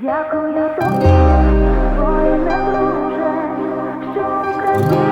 Дякую тобі, воїне друже, що Україну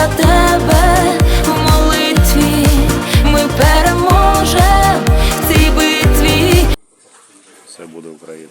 за тебе в молитві, ми переможемо в цій битві. Все буде Україна.